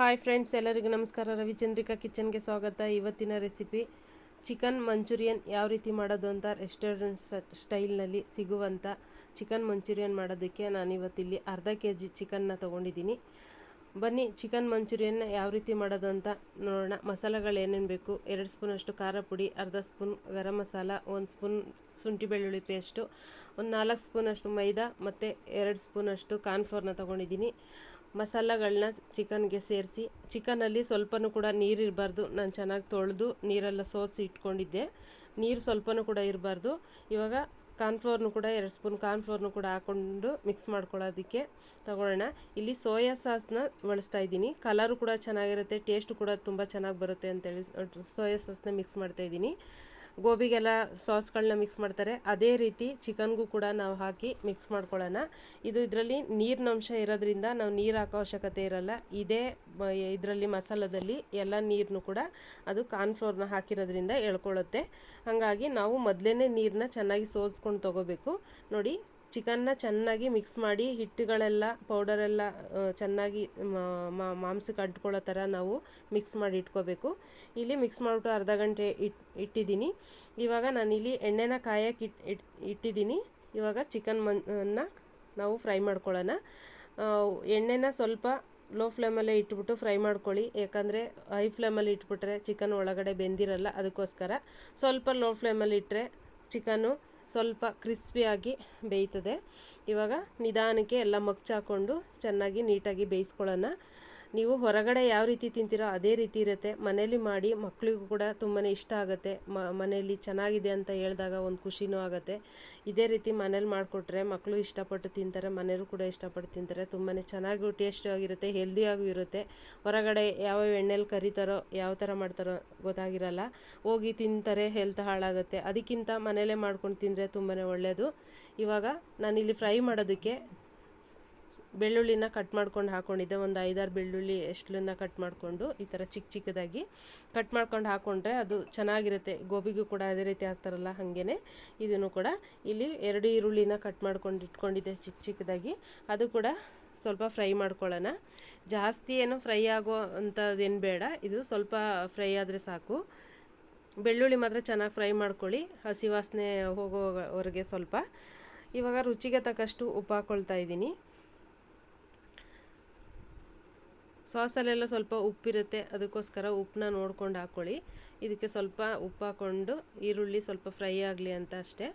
Hi friends, ಎಲ್ಲರಿಗೂ ನಮಸ್ಕಾರ. ರವಿಚಂದ್ರಿಕಾ ಕಿಚನ್ಗೆ ಸ್ವಾಗತ. ಇವತ್ತಿನ ರೆಸಿಪಿ, ಚಿಕನ್ ಮಂಚೂರಿಯನ್ ಯಾವ ರೀತಿ ಮಾಡೋದು ಅಂತ ರೆಸ್ಟೋರೆಂಟ್ ಸ್ಟೈಲ್ನಲ್ಲಿ ಸಿಗುವಂಥ ಚಿಕನ್ ಮಂಚೂರಿಯನ್ ಮಾಡೋದಕ್ಕೆ ನಾನು ಇವತ್ತಿಲ್ಲಿ ಅರ್ಧ ಕೆ ಜಿ ಚಿಕನ್ನ ತೊಗೊಂಡಿದ್ದೀನಿ. ಬನ್ನಿ, ಚಿಕನ್ ಮಂಚೂರಿಯನ್ನ ಯಾವ ರೀತಿ ಮಾಡೋದು ಅಂತ ನೋಡೋಣ. ಮಸಾಲೆಗಳು ಏನೇನು ಬೇಕು? ಎರಡು ಸ್ಪೂನಷ್ಟು ಖಾರ ಪುಡಿ, ಅರ್ಧ ಸ್ಪೂನ್ ಗರಂ ಮಸಾಲ, ಒಂದು ಸ್ಪೂನ್ ಶುಂಠಿ ಬೆಳ್ಳುಳ್ಳಿ ಪೇಸ್ಟು, ಒಂದು ನಾಲ್ಕು ಸ್ಪೂನಷ್ಟು ಮೈದಾ, ಮತ್ತು ಎರಡು ಸ್ಪೂನಷ್ಟು ಕಾರ್ನ್ಫ್ಲೋರ್ನ ತೊಗೊಂಡಿದ್ದೀನಿ. ಮಸಾಲಗಳನ್ನ ಚಿಕನ್ಗೆ ಸೇರಿಸಿ, ಚಿಕನಲ್ಲಿ ಸ್ವಲ್ಪನೂ ಕೂಡ ನೀರು ಇರಬಾರ್ದು. ನಾನು ಚೆನ್ನಾಗಿ ತೊಳೆದು ನೀರೆಲ್ಲ ಸೋಸಿ ಇಟ್ಕೊಂಡಿದ್ದೆ. ನೀರು ಸ್ವಲ್ಪನೂ ಕೂಡ ಇರಬಾರ್ದು. ಇವಾಗ ಕಾರ್ನ್ಫ್ಲೋರ್ನು ಕೂಡ ಎರಡು ಸ್ಪೂನ್ ಕಾರ್ನ್ಫ್ಲೋರ್ನು ಕೂಡ ಹಾಕ್ಕೊಂಡು ಮಿಕ್ಸ್ ಮಾಡ್ಕೊಳ್ಳೋದಕ್ಕೆ ತಗೊಳ್ಳೋಣ. ಇಲ್ಲಿ ಸೋಯಾ ಸಾಸ್ನ ಬಳಸ್ತಾ ಇದ್ದೀನಿ. ಕಲರು ಕೂಡ ಚೆನ್ನಾಗಿರುತ್ತೆ, ಟೇಸ್ಟು ಕೂಡ ತುಂಬ ಚೆನ್ನಾಗಿ ಬರುತ್ತೆ ಅಂತೇಳಿ ಸೋಯಾ ಸಾಸ್ನ ಮಿಕ್ಸ್ ಮಾಡ್ತಾ ಇದ್ದೀನಿ. ಗೋಬಿಗೆಲ್ಲ ಸಾಸ್ಗಳನ್ನ ಮಿಕ್ಸ್ ಮಾಡ್ತಾರೆ. ಅದೇ ರೀತಿ ಚಿಕನ್ಗೂ ಕೂಡ ನಾವು ಹಾಕಿ ಮಿಕ್ಸ್ ಮಾಡ್ಕೊಳ್ಳೋಣ. ಇದು ಇದರಲ್ಲಿ ನೀರಿನ ಅಂಶ ಇರೋದ್ರಿಂದ ನಾವು ನೀರು ಹಾಕೋ ಅವಶ್ಯಕತೆ ಇರಲ್ಲ. ಇದೇ ಇದರಲ್ಲಿ ಮಸಾಲದಲ್ಲಿ ಎಲ್ಲ ನೀರನ್ನು ಕೂಡ ಅದು ಕಾರ್ನ್ಫ್ಲೋರ್ನ ಹಾಕಿರೋದ್ರಿಂದ ಎಳ್ಕೊಳ್ಳುತ್ತೆ. ಹಾಗಾಗಿ ನಾವು ಮೊದಲೇ ನೀರನ್ನ ಚೆನ್ನಾಗಿ ಸೋಸ್ಕೊಂಡು ತೊಗೋಬೇಕು. ನೋಡಿ ಚಿಕನ್ನ ಚೆನ್ನಾಗಿ ಮಿಕ್ಸ್ ಮಾಡಿ ಹಿಟ್ಟುಗಳೆಲ್ಲ, ಪೌಡರೆಲ್ಲ ಚೆನ್ನಾಗಿ ಮಾಂಸಕ್ಕೆ ಅಂಟ್ಕೊಳ್ಳೋ ಥರ ನಾವು ಮಿಕ್ಸ್ ಮಾಡಿ ಇಟ್ಕೋಬೇಕು. ಇಲ್ಲಿ ಮಿಕ್ಸ್ ಮಾಡಿಬಿಟ್ಟು ಅರ್ಧ ಗಂಟೆ ಇಟ್, ಇಟ್ಟಿದ್ದೀನಿ. ಇವಾಗ ನಾನಿಲ್ಲಿ ಎಣ್ಣೆನ ಕಾಯಕ್ಕೆ ಇಟ್ ಇಟ್, ಇಟ್ಟಿದ್ದೀನಿ. ಇವಾಗ ಚಿಕನ್ ಮನ್ನ ನಾವು ಫ್ರೈ ಮಾಡ್ಕೊಳ್ಳೋಣ. ಎಣ್ಣೆನ ಸ್ವಲ್ಪ ಲೋ ಫ್ಲೇಮಲ್ಲೇ ಇಟ್ಬಿಟ್ಟು ಫ್ರೈ ಮಾಡ್ಕೊಳ್ಳಿ. ಯಾಕಂದರೆ ಹೈ ಫ್ಲೇಮಲ್ಲಿ ಇಟ್ಬಿಟ್ರೆ ಚಿಕನ್ ಒಳಗಡೆ ಬೆಂದಿರಲ್ಲ ಅದಕ್ಕೋಸ್ಕರ. ಸ್ವಲ್ಪ ಲೋ ಫ್ಲೇಮಲ್ಲಿ ಇಟ್ಟರೆ ಚಿಕನ್ನು ಸ್ವಲ್ಪ ಕ್ರಿಸ್ಪಿಯಾಗಿ ಬೇಯ್ತದೆ. ಇವಾಗ ನಿಧಾನಕ್ಕೆ ಎಲ್ಲ ಮಗ್ಚಾಕೊಂಡು ಚೆನ್ನಾಗಿ ನೀಟಾಗಿ ಬೇಯಿಸ್ಕೊಳ್ಳೋಣ. ನೀವು ಹೊರಗಡೆ ಯಾವ ರೀತಿ ತಿಂತೀರೋ ಅದೇ ರೀತಿ ಇರುತ್ತೆ. ಮನೇಲಿ ಮಾಡಿ ಮಕ್ಕಳಿಗೂ ಕೂಡ ತುಂಬಾ ಇಷ್ಟ ಆಗುತ್ತೆ. ಮನೆಯಲ್ಲಿ ಚೆನ್ನಾಗಿದೆ ಅಂತ ಹೇಳಿದಾಗ ಒಂದು ಖುಷಿನೂ ಆಗುತ್ತೆ. ಇದೇ ರೀತಿ ಮನೇಲಿ ಮಾಡಿಕೊಟ್ರೆ ಮಕ್ಕಳು ಇಷ್ಟಪಟ್ಟು ತಿಂತಾರೆ, ಮನೆಯವರು ಕೂಡ ಇಷ್ಟಪಟ್ಟು ತಿಂತಾರೆ. ತುಂಬಾ ಚೆನ್ನಾಗೂ ಟೇಸ್ಟಿಯಾಗಿರುತ್ತೆ, ಹೆಲ್ದಿಯಾಗೂ ಇರುತ್ತೆ. ಹೊರಗಡೆ ಯಾವ ಎಣ್ಣೆಲಿ ಕರಿತಾರೋ, ಯಾವ ಥರ ಮಾಡ್ತಾರೋ ಗೊತ್ತಾಗಿರಲ್ಲ. ಹೋಗಿ ತಿಂತಾರೆ, ಹೆಲ್ತ್ ಹಾಳಾಗುತ್ತೆ. ಅದಕ್ಕಿಂತ ಮನೇಲೇ ಮಾಡ್ಕೊಂಡು ತಿಂದರೆ ತುಂಬಾ ಒಳ್ಳೆಯದು ಇವಾಗ ನಾನಿಲ್ಲಿ ಫ್ರೈ ಮಾಡೋದಕ್ಕೆ ಬೆಳ್ಳುಳ್ಳಿನ ಕಟ್ ಮಾಡ್ಕೊಂಡು ಹಾಕ್ಕೊಂಡಿದ್ದೆ ಒಂದು ಐದಾರು ಬೆಳ್ಳುಳ್ಳಿ ಎಷ್ಟನ್ನ ಕಟ್ ಮಾಡಿಕೊಂಡು ಈ ಥರ ಚಿಕ್ಕ ಚಿಕ್ಕದಾಗಿ ಕಟ್ ಮಾಡ್ಕೊಂಡು ಹಾಕ್ಕೊಂಡ್ರೆ ಅದು ಚೆನ್ನಾಗಿರುತ್ತೆ. ಗೋಬಿಗೂ ಕೂಡ ಅದೇ ರೀತಿ ಹಾಕ್ತಾರಲ್ಲ ಹಾಗೇ ಇದನ್ನು ಕೂಡ ಇಲ್ಲಿ ಎರಡು ಈರುಳ್ಳಿನ ಕಟ್ ಮಾಡ್ಕೊಂಡು ಇಟ್ಕೊಂಡಿದ್ದೆ ಚಿಕ್ಕ ಚಿಕ್ಕದಾಗಿ. ಅದು ಕೂಡ ಸ್ವಲ್ಪ ಫ್ರೈ ಮಾಡ್ಕೊಳ್ಳೋಣ. ಜಾಸ್ತಿ ಏನು ಫ್ರೈ ಆಗೋ ಅಂಥದ್ದೇನು ಬೇಡ. ಇದು ಸ್ವಲ್ಪ ಫ್ರೈ ಆದರೆ ಸಾಕು. ಬೆಳ್ಳುಳ್ಳಿ ಮಾತ್ರ ಚೆನ್ನಾಗಿ ಫ್ರೈ ಮಾಡ್ಕೊಳ್ಳಿ. ಹಸಿ ವಾಸನೆ ಹೋಗೋವರೆಗೆ ಸ್ವಲ್ಪ. ಇವಾಗ ರುಚಿಗೆ ತಕ್ಕಷ್ಟು ಉಪ್ಪು ಹಾಕ್ಕೊಳ್ತಾ ಇದ್ದೀನಿ. ಸಾಸಲ್ಲೆಲ್ಲ ಸ್ವಲ್ಪ ಉಪ್ಪಿರುತ್ತೆ, ಅದಕ್ಕೋಸ್ಕರ ಉಪ್ಪನ್ನ ನೋಡ್ಕೊಂಡು ಹಾಕ್ಕೊಳ್ಳಿ ಇದಕ್ಕೆ ಸ್ವಲ್ಪ ಉಪ್ಪು ಹಾಕ್ಕೊಂಡು ಈರುಳ್ಳಿ ಸ್ವಲ್ಪ ಫ್ರೈ ಆಗಲಿ ಅಂತ ಅಷ್ಟೇ.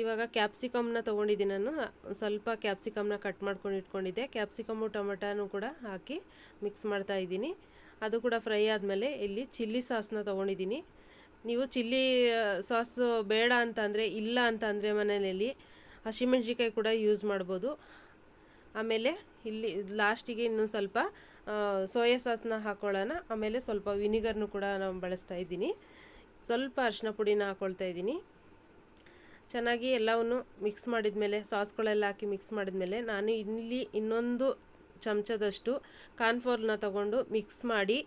ಇವಾಗ ಕ್ಯಾಪ್ಸಿಕಮ್ನ ತೊಗೊಂಡಿದ್ದೀನಿ ನಾನು. ಸ್ವಲ್ಪ ಕ್ಯಾಪ್ಸಿಕಮ್ನ ಕಟ್ ಮಾಡ್ಕೊಂಡು ಇಟ್ಕೊಂಡಿದ್ದೆ. ಕ್ಯಾಪ್ಸಿಕಮ್ಮು ಟೊಮೆಟೊನೂ ಕೂಡ ಹಾಕಿ ಮಿಕ್ಸ್ ಮಾಡ್ತಾ ಇದ್ದೀನಿ. ಅದು ಕೂಡ ಫ್ರೈ ಆದಮೇಲೆ ಇಲ್ಲಿ ಚಿಲ್ಲಿ ಸಾಸ್ನ ತೊಗೊಂಡಿದ್ದೀನಿ. ನೀವು ಚಿಲ್ಲಿ ಸಾಸು ಬೇಡ ಅಂತ ಅಂದರೆ ಇಲ್ಲ ಅಂತ ಅಂದರೆ ಮನೆಯಲ್ಲಿ ಹಸಿಮೆಣ್ಸಿಕಾಯಿ ಕೂಡ ಯೂಸ್ ಮಾಡ್ಬೋದು. ಆಮೇಲೆ ಇಲ್ಲಿ ಲಾಸ್ಟಿಗೆ ಇನ್ನೂ ಸ್ವಲ್ಪ ಸೋಯಾ ಸಾಸ್ನ ಹಾಕ್ಕೊಳ್ಳೋಣ ಆಮೇಲೆ ಸ್ವಲ್ಪ ವಿನಿಗರ್ನು ಕೂಡ ನಾನು ಬಳಸ್ತಾ ಇದ್ದೀನಿ. ಸ್ವಲ್ಪ ಅರಿಶಿನ ಪುಡಿನ ಹಾಕ್ಕೊಳ್ತಾ ಇದ್ದೀನಿ. ಚೆನ್ನಾಗಿ ಎಲ್ಲವನ್ನು ಮಿಕ್ಸ್ ಮಾಡಿದ ಮೇಲೆ ಸಾಸ್ಗಳೆಲ್ಲ ಹಾಕಿ ಮಿಕ್ಸ್ ಮಾಡಿದ ಮೇಲೆ ನಾನು ಇಲ್ಲಿ ಇನ್ನೊಂದು ಚಮಚದಷ್ಟು ಕಾರ್ನ್ಫ್ಲೋರ್ನ ತಗೊಂಡು ಮಿಕ್ಸ್ ಮಾಡಿ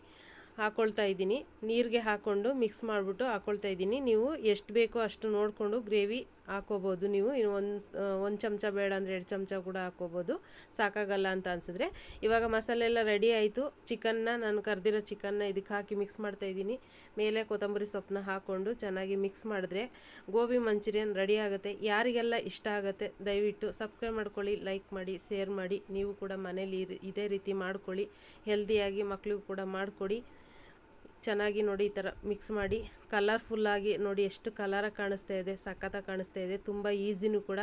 ಹಾಕ್ಕೊಳ್ತಾ ಇದ್ದೀನಿ. ನೀರಿಗೆ ಹಾಕ್ಕೊಂಡು ಮಿಕ್ಸ್ ಮಾಡಿಬಿಟ್ಟು ಹಾಕ್ಕೊಳ್ತಾ ಇದ್ದೀನಿ. ನೀವು ಎಷ್ಟು ಬೇಕೋ ಅಷ್ಟು ನೋಡಿಕೊಂಡು ಗ್ರೇವಿ ಹಾಕೋಬೋದು ನೀವು. ಇನ್ನು ಒಂದು ಒಂದು ಚಮಚ ಬೇಡ ಅಂದರೆ ಎರಡು ಚಮಚ ಕೂಡ ಹಾಕೋಬೋದು. ಸಾಕಾಗಲ್ಲ ಅಂತ ಅನಿಸಿದ್ರೆ. ಇವಾಗ ಮಸಾಲೆ ಎಲ್ಲ ರೆಡಿ ಆಯಿತು. ಚಿಕನ್ನ ನಾನು ಕರೆದಿರೋ ಚಿಕನ್ನ ಇದಕ್ಕೆ ಹಾಕಿ ಮಿಕ್ಸ್ ಮಾಡ್ತಾ ಇದ್ದೀನಿ. ಮೇಲೆ ಕೊತ್ತಂಬರಿ ಸೊಪ್ಪನ್ನ ಹಾಕ್ಕೊಂಡು ಚೆನ್ನಾಗಿ ಮಿಕ್ಸ್ ಮಾಡಿದ್ರೆ ಗೋಬಿ ಮಂಚೂರಿಯನ್ ರೆಡಿ ಆಗುತ್ತೆ. ಯಾರಿಗೆಲ್ಲ ಇಷ್ಟ ಆಗುತ್ತೆ ದಯವಿಟ್ಟು ಸಬ್ಸ್ಕ್ರೈಬ್ ಮಾಡ್ಕೊಳ್ಳಿ ಲೈಕ್ ಮಾಡಿ ಶೇರ್ ಮಾಡಿ. ನೀವು ಕೂಡ ಮನೇಲಿ ಇದೇ ರೀತಿ ಮಾಡ್ಕೊಳ್ಳಿ. ಹೆಲ್ದಿಯಾಗಿ ಮಕ್ಕಳಿಗೂ ಕೂಡ ಮಾಡಿಕೊಡಿ. ಚೆನ್ನಾಗಿ ನೋಡಿ ಈ ಥರ ಮಿಕ್ಸ್ ಮಾಡಿ ಕಲರ್ಫುಲ್ಲಾಗಿ ನೋಡಿ ಎಷ್ಟು ಕಲರಾಗಿ ಕಾಣಿಸ್ತಾ ಇದೆ, ಸಖತ್ತಾಗಿ ಕಾಣಿಸ್ತಾ ಇದೆ. ತುಂಬ ಈಸಿನೂ ಕೂಡ.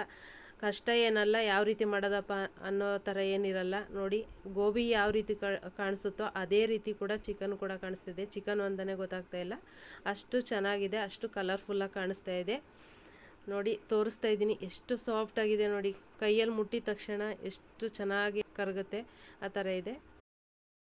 ಕಷ್ಟ ಏನಲ್ಲ, ಯಾವ ರೀತಿ ಮಾಡೋದಪ್ಪ ಅನ್ನೋ ಥರ ಏನಿರಲ್ಲ. ನೋಡಿ, ಗೋಬಿ ಯಾವ ರೀತಿ ಕಾಣಿಸುತ್ತೋ ಅದೇ ರೀತಿ ಕೂಡ ಚಿಕನ್ ಕೂಡ ಕಾಣಿಸ್ತಿದೆ ಚಿಕನ್ ಒಂದನೇ ಗೊತ್ತಾಗ್ತಾ ಇಲ್ಲ. ಅಷ್ಟು ಚೆನ್ನಾಗಿದೆ, ಅಷ್ಟು ಕಲರ್ಫುಲ್ಲಾಗಿ ಕಾಣಿಸ್ತಾ ಇದೆ. ನೋಡಿ, ತೋರಿಸ್ತಾ ಇದ್ದೀನಿ. ಎಷ್ಟು ಸಾಫ್ಟಾಗಿದೆ ನೋಡಿ. ಕೈಯಲ್ಲಿ ಮುಟ್ಟಿದ ತಕ್ಷಣ ಎಷ್ಟು ಚೆನ್ನಾಗಿ ಕರಗುತ್ತೆ. ಆ ಥರ ಇದೆ.